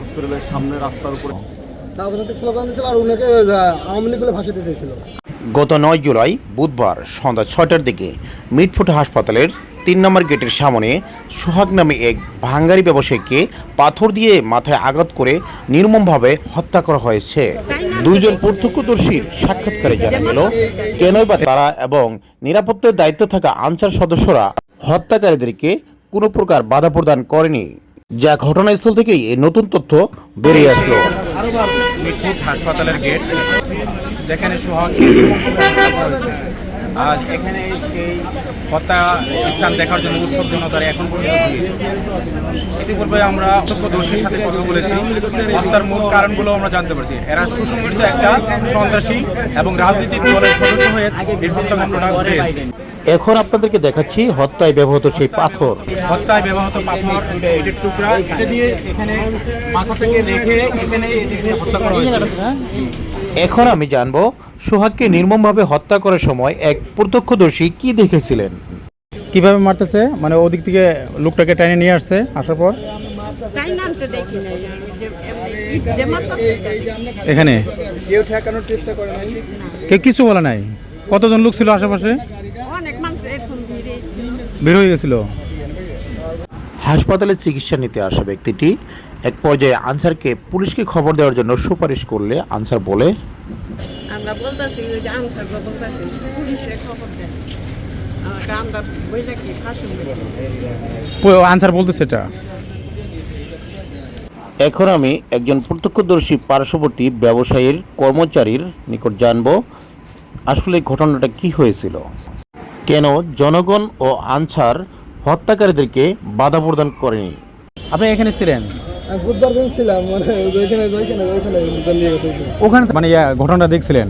হসপিটালের সামনে রাস্তার উপরে। রাজনৈতিক স্লোগান দিয়েছিল আর ওনাকে আওয়ামী লীগ বলে ভাসাতে চেয়েছিল গত নয় জুলাই বুধবার সন্ধ্যা ছয়টার দিকে মিটফুট হাসপাতালের তিন নম্বর গেটের সামনে সোহাগ নামে এক ভাঙ্গারি ব্যবসায়ীকে পাথর দিয়ে মাথায় আঘাত করে নির্মমভাবে হত্যা করা হয়েছে। দুইজন প্রত্যক্ষদর্শীর সাক্ষাৎকারে জানা গেল কেনই বা তারা এবং নিরাপত্তার দায়িত্বে থাকা আনসার সদস্যরা হত্যাকারীদেরকে কোনো প্রকার বাধা প্রদান করেনি। যা ঘটনাস্থল থেকেই এই নতুন তথ্য বেরিয়ে আসলো। হাসপাতালের গেট। যেখানে হত্যা আজ এখানে সেই হত্যা স্থান দেখার জন্য উৎসব জনতার এখন পর্যন্ত ইতিপূর্বে আমরা প্রত্যক্ষদর্শীর সাথে কথা বলেছি। হত্যার মূল কারণগুলো আমরা জানতে পারছি। এরা সুসংগঠিত একটা সন্ত্রাসী এবং রাজনৈতিক দলের সদস্য হয়ে এই হত্যাকাণ্ডটা ঘটেছে এখন আপনাদেরকে দেখাচ্ছি হত্যায় ব্যবহৃত সেই পাথর। হত্যায় ব্যবহৃত পাথর ইটের টুকরা এটা দিয়ে এখানে মাথা থেকে রেখে এখানে হত্যা করা হয়েছে। এখন আমি জানব সোহাগকে নির্মমভাবে হত্যা করার সময় এক প্রত্যক্ষদর্শী কি দেখেছিলেন? কীভাবে মারতেছে? মানে ওদিক থেকে লোকটাকে টেনে নিয়ে আসছে আসার পর। এখানে? কেউ ঠেকানোর চেষ্টা করে নাই। কে কিছু বলে নাই? কতজন লোক ছিল আশেপাশে? অনেক মানুষ এরকম ভিড়ে। বের হয়ে গেছিল। হাসপাতালে চিকিৎসা নিতে আসা ব্যক্তিটি এক পর্যায়ে আনসারকে পুলিশকে খবর দেওয়ার জন্য সুপারিশ করলে আনসার বলে আমরা বলতেছি ওই যে আনসার বলতেছি পুলিশে খবর দেয়। আনসার এটা। এখন আমি একজন প্রত্যক্ষদর্শী পার্শ্ববর্তী ব্যবসায়ীর কর্মচারীর নিকট জানব আসলে ঘটনাটা কি হয়েছিল? কেন জনগণ ও আনসার হত্যাকারীদেরকে বাধা প্রদান করেনি? আপনি এখানে ছিলেন? বুধবার দিন ছিলাম মানে ওইখানে ওইখানে ওইখানে চালিয়ে গেছে ওখানে মানে ঘটনাটা দেখছিলেন?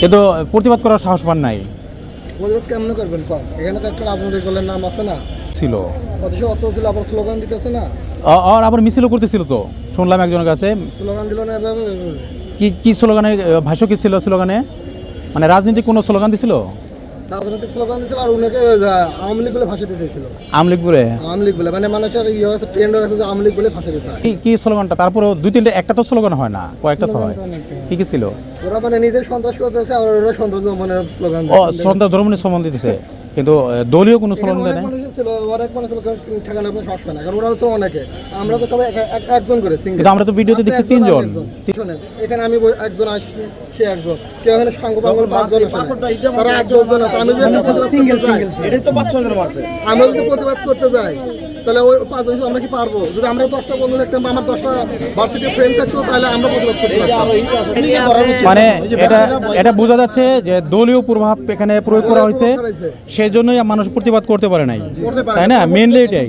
কিন্তু প্রতিবাদ করার সাহস পান নাই। প্রতিবাদ কেমন করবেন? কম এখানে তো একটা রাজনৈতিক দলের নাম আছে না। ছিল। অথচ অস্ত্র ছিল আবার স্লোগান দিতেছে না। আর আবার মিছিলও করতেছিল তো? শুনলাম একজনের কাছে। স্লোগান দিল না এভাবে? কি কি স্লোগানে ভাষ্য কি ছিল স্লোগানে? মানে রাজনৈতিক কোনো স্লোগান দিছিল? রাজনৈতিক স্লোগান দিয়েছিল আর ওনাকে আওয়ামী লীগ বলে ভাসাতে চেয়েছিল লীগ বলে? আওয়ামী লীগ বলে মানে মানুষের ইয়ে হয়েছে ট্রেন্ড হয়েছে যে আওয়ামী লীগ বলে ফাঁসাতে চায়। কি কি স্লোগানটা? তারপরে দুই তিনটা একটা তো স্লোগান হয় না কয়েকটা তো হয়। কি কি ছিল? ওরা মানে নিজে সন্ত্রাস করতেছে আর ওরা সন্ত্রাস দমনের স্লোগান ও সন্ত্রাস ধর্ম সম্বন্ধে দিতেছে কিন্তু দলীয় কোনো স্লোগান দেয় না? মানুষ ছিল অনেক মানুষ ছিল ঠেকানোর কোনো সাহস পায় না কারণ ওরা হচ্ছে অনেকে। আমরা তো সবাই এক- এক- একজন করে কিন্তু আমরা তো ভিডিওতে দেখছি তিনজন। এখানে আমি বই- একজন আসছি সে একজন। কেউ এখানে পাঁচজন তারা আছে আমি যদি সিঙ্গেল সিঙ্গেল এটাই তো পাঁচ ছজন আছে আমরা যদি প্রতিবাদ করতে যাই তাহলে ওই পাঁচজন আমরা কি পারব? যদি আমরা দশটা বন্ধু দেখতাম বা আমার দশটা ভার্সিটির ফ্রেন্ড থাকতো তাহলে আমরা প্রতিবাদ করতে মানে এটা এটা বোঝা যাচ্ছে যে দলীয় প্রভাব এখানে প্রয়োগ করা হয়েছে। সেই জন্যই মানুষ প্রতিবাদ করতে পারে নাই। তাই না? মেনলি এটাই।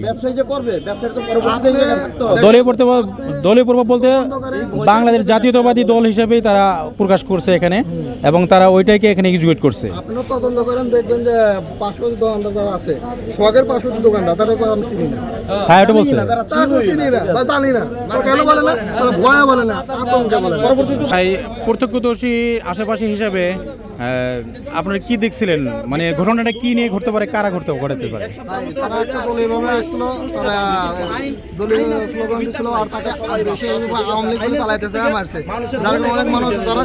দলীয় প্রভাব দলীয় প্রভাব বলতে বাংলাদেশ জাতীয়তাবাদী দল হিসেবেই তারা প্রকাশ করছে এখানে এবং তারা ওইটাকে এখানে এক্সিকিউট করছে। আপনারা তদন্ত করেন দেখবেন যে পার্শ্ববর্তী দোকানদার আছে সোহাগের পার্শ্ববর্তী দোকানদার উপর আমি চিনি না। হ্যাঁ এটা বলছে। পরবর্তীতে প্রত্যক্ষদর্শী আশেপাশে হিসাবে আপনারা কি দেখছিলেন? মানে ঘটনাটা কি নিয়ে ঘটতে পারে? কারা ঘটতে ঘটাতে পারে? তারা একটা দলীয় ভাবে আসলো তারা দলীয় স্লোগান দিছিল আর তাকে বেশি আওয়ামী লীগ বলে চালাইতেছে মারছে। যার কারণে অনেক মানুষ যারা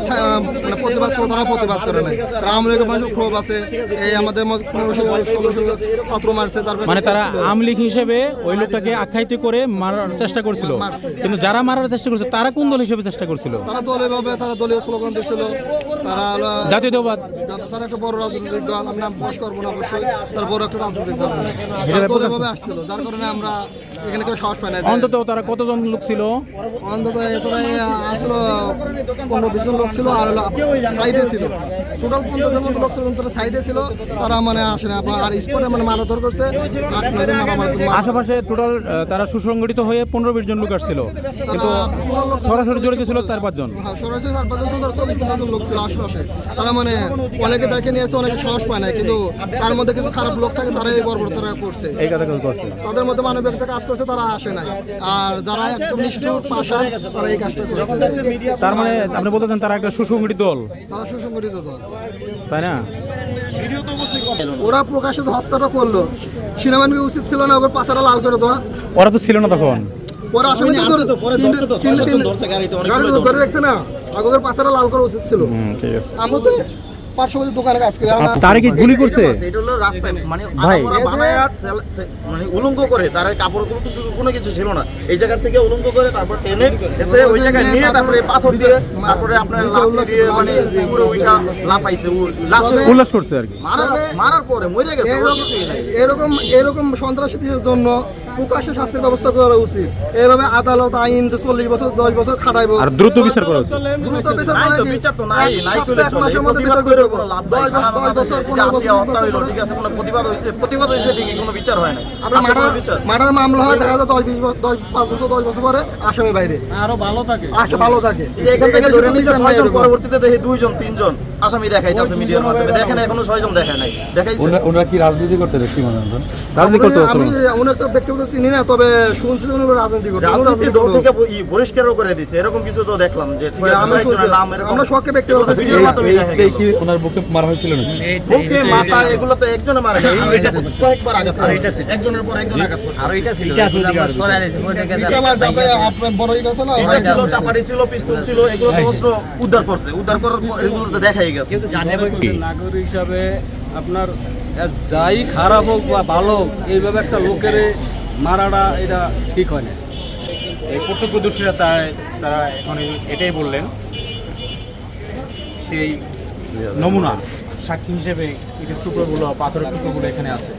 মানে প্রতিবাদ করে তারা প্রতিবাদ করে নাই। তারা আওয়ামী লীগের মানুষ ক্ষোভ আছে এই আমাদের পনেরোশো ষোলোশো ছাত্র মারছে তারপরে মানে তারা আমলিগ হিসেবে ওই লোকটাকে আখ্যায়িত করে মারার চেষ্টা করছিল। কিন্তু যারা মারার চেষ্টা করছে তারা কোন দল হিসেবে চেষ্টা করছিল? তারা দলীয় ভাবে তারা দলীয় স্লোগান দিছিল। তারা হলো জাতীয়তাবাদ। তারা একটা বড় রাজনৈতিক দল আমরা বস করব না অবশ্যই তার বড় একটা রাজনৈতিক দল। আসছিল যার কারণে আমরা এখানে কেউ সাহস পাই না। অন্তত তারা কতজন লোক ছিল? অন্তত এতটাই আসলো পনেরো বিশ জন লোক ছিল আর সাইডে ছিল। টোটাল পঞ্চাশ জন লোক ছিল কিন্তু সাইডে ছিল। তারা মানে আসে না আর স্পটে মানে মারধর করছে। আশেপাশে টোটাল তারা সুসংগঠিত হয়ে পনেরো বিশ জন লোক আসছিল। কিন্তু সরাসরি জড়িত ছিল চার পাঁচজন হ্যাঁ, সরাসরি চার পাঁচজন ছিল, তারা চল্লিশ পঞ্চাশ লোক ছিল আশেপাশে। তারা মানে অনেকে দেখে নিয়েছে অনেকে সাহস পায় না কিন্তু তার মধ্যে কিছু খারাপ লোক থাকে তারা এই বর্বরতা করছে এই কথা করছে তাদের মধ্যে মানবিকতা কাজ করছে তারা আসে নাই। আর যারা একদম নিষ্ঠুর পাশা তারা এই কাজটা করছে। তার মানে আপনি বলতে চান তারা একটা সুসংগঠিত দল? তারা সুসংগঠিত দল। তাই না? ওরা প্রকাশিত হত্যাটা করল। সেনাবাহিনী উচিত ছিল না ওর পাচারা লাল করে দেওয়া। ওরা তো ছিল না তখন। পরে আসামি তো গাড়ি ধরে রাখছে না। আগের পাচারা লাল করা উচিত ছিল। ঠিক আছে। আমরা তো পার্শ্ববর্তী দোকানে কাজ করি আমরা তারে কি গুলি করছে? এটা হলো রাস্তায় মানে ভাই। বানায় মানে উলঙ্গ করে তার কাপড় কোনো কিছু কোনো কিছু ছিল না। এই জায়গা থেকে উলঙ্গ করে তারপর টেনে এসে ওই জায়গায় নিয়ে তারপরে পাথর দিয়ে তারপরে আপনার লাঠি দিয়ে মানে পুরো উঠা লাফাইছে উল্লাস করছে আর কি। মারার মারার পরে মরে গেছে এরকম এরকম সন্ত্রাসীদের জন্য প্রকাশ্য শাস্তির ব্যবস্থা করা উচিত। এইভাবে আদালত আইন যে চল্লিশ বছর দশ বছর খাটাইবো। আর দ্রুত বিচার করা উচিত। দ্রুত বিচার করে তো কি? বিচার তো নাই এক নাই সপ্তাহ, এক মাসের মধ্যে বিচার করে দেবো। দশ বছর দশ বছর পনেরো বছর হত্যা হইল ঠিক আছে কোনো প্রতিবাদ হয়েছে প্রতিবাদ হয়েছে ঠিকই কোনো বিচার হয় না আপনার আছে কোনো মার্ডার বিচার। মার্ডার মামলা হয় দেখা যায় দশ বিশ দশ পাঁচ বছর দশ বছর পরে আসামি বাইরে। আরও ভালো থাকে। আসে ভালো থাকে। এখান থেকে ধরে নিচ্ছে ছয়জন পরবর্তীতে দেখি দুইজন তিনজন আসামি দেখাইতেছে মিডিয়ার মাধ্যমে। দেখেন এখনও ছয়জন দেখায় নাই। দেখাইছে। ওনারা কি রাজনীতি করতে দেখছি মনে রাজনীতি করতে আমি। উনি তো ব্যক্তিগত চিনি না তবে শুনছি উনি রাজনীতি করতে রাজনীতি দল থেকে বহিষ্কারও করে দিছে। এরকম কিছু তো দেখলাম যে ঠিক আছে আমরা কয়েকজনের নাম এরকম। আমরা শখে ব্যক্তিগত এগুলো তো ভিডিওর মাধ্যমে গেল। কি ওনার বুকে মারা হয়েছিল না বুকে মাথা এগুলো তো একজনে মারে এটা কয়েকবার আঘাত করছে। একজনের পর একজন আঘাত করছে। আমার তারপরে আপনার বড় ইট আছে না? এটা ছিল চাপাটি ছিল পিস্তল ছিল এগুলো তো অস্ত্র উদ্ধার করছে। উদ্ধার করার পর এগুলো তো দেখাই গেছে। নাগরিক হিসাবে আপনার যাই খারাপ হোক বা ভালো হোক এইভাবে একটা লোকের মারাটা এটা ঠিক হয় না। এই প্রত্যক্ষদর্শীরা তাই, তারা এখন এটাই বললেন। সেই নমুনা সাক্ষী হিসেবে ইটের টুকরোগুলো, পাথরের টুকরোগুলো এখানে আছে।